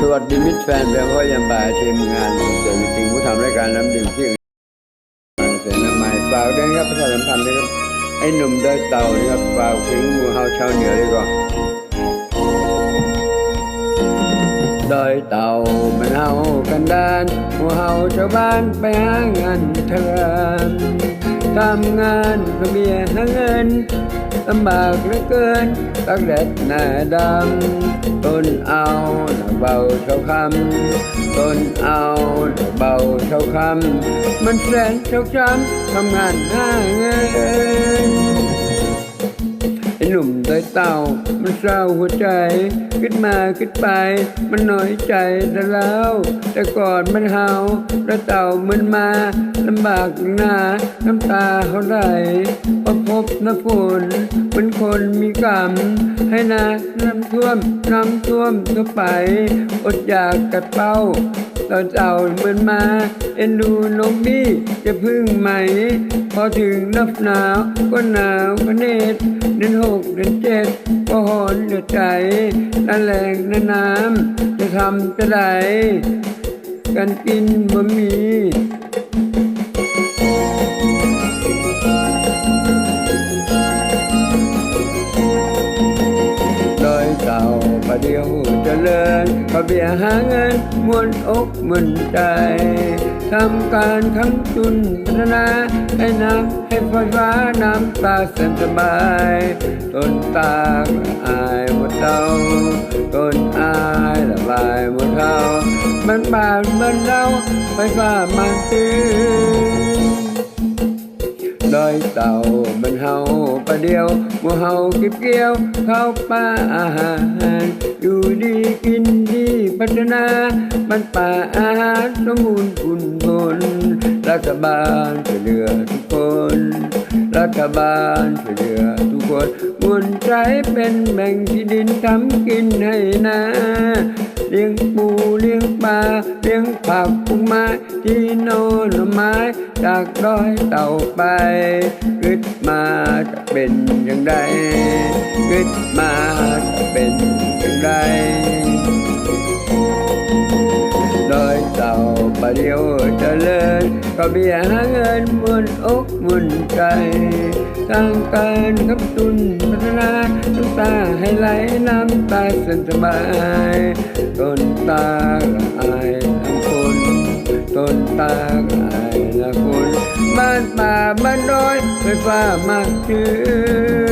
สวัสดีมิตรแฟนแปลว่ายามบ่ายทีมงานเจอวิติงผู้ทำรายการน้ำดื่มที่เสนาไม้ฝากด้วยครับประชาสัมพันธ์ด้วยครับไอ้หนุ่มดอยเต่านะครับฝากถึงหมู่เฮาชาวเหนือด้วยก่อนดอยเต่ามันเฮากันดานหมู่เฮาชาวบ้านไปหางานเถื่อนทำงานเพื่อเมียหาเงินลำบากเหลือเกินตักแดดหน้าดำต้นเอาดอกเบาเท่าคำต้นเอา ดอกเบาเท่าคำมันแสน หนไอ้หนุ่มดอยเต่า มันเศร้าหัวใจคิดมาคิดไป มันน้อยใจแต่แล้ว แต่ก่อนมันเฮาแล้วเต่ามันมาลำบากหนาน้ำตาเขาไหลพอพบน้ำฝนเป็นคนมีกรรม ให้นาน้ำท่วมน้ำท่วมทั่วไป อดอยากกัดเป้าตอนเจ้าเหมือนมา เอ็นดูนกบี้จะพึ่งไหม พอถึงนับหนาวก็หนาวกระเนตร เดือนหกเดือนเจ็ดก็หอนเดือดใจนั่นแหลงนั่นน้ำจะทำจะได้กันกินบะหมี่ เดียวเจริญพอเบียหาเงินมวนอกมวนใจทำการทั้งจุนพัฒนาให้น้ำให้ไฟฟ้าน้ำตาแสนสบายต้นตาลอายหมดเตาต้นอายละบายหมดเท่ามันบานมือนเราไฟฟ้ามาตื้อ ดอยเต่ามันเฮาประเดียวมัวเฮาเก็บเกี่ยวเข้าวป่าอาหาร อยู่ดีกินดีพัฒนามันป่าอาหารสมบูรณ์คุณผลรัฐบาลช่วยเหลือทุกคน รัฐบาลช่วยเหลือทุกคนมวลใจเป็นแบ่งที่ดินทำกินให้นา เลี้ยงปูเลี้ยงปลาเลี้ยงผักปลูกไม้ที่โนอนหนไม้จากดอยเต่าไปขึ้นมาจะเป็นอย่างไรกึดมาจะเป็นอย่างไรดอยเต่าประเดียวเจริก ก็เบียหาเงินมวนอกมวนใจสร้างการขับตุนพัฒนาน้ำตาให้ไหลน้ำตาส้นสบายต้นตาละอายทั้งคนต้นตาละอายละคนบ้านป่าบ้านดอยไฟฟ้ามากขึ้น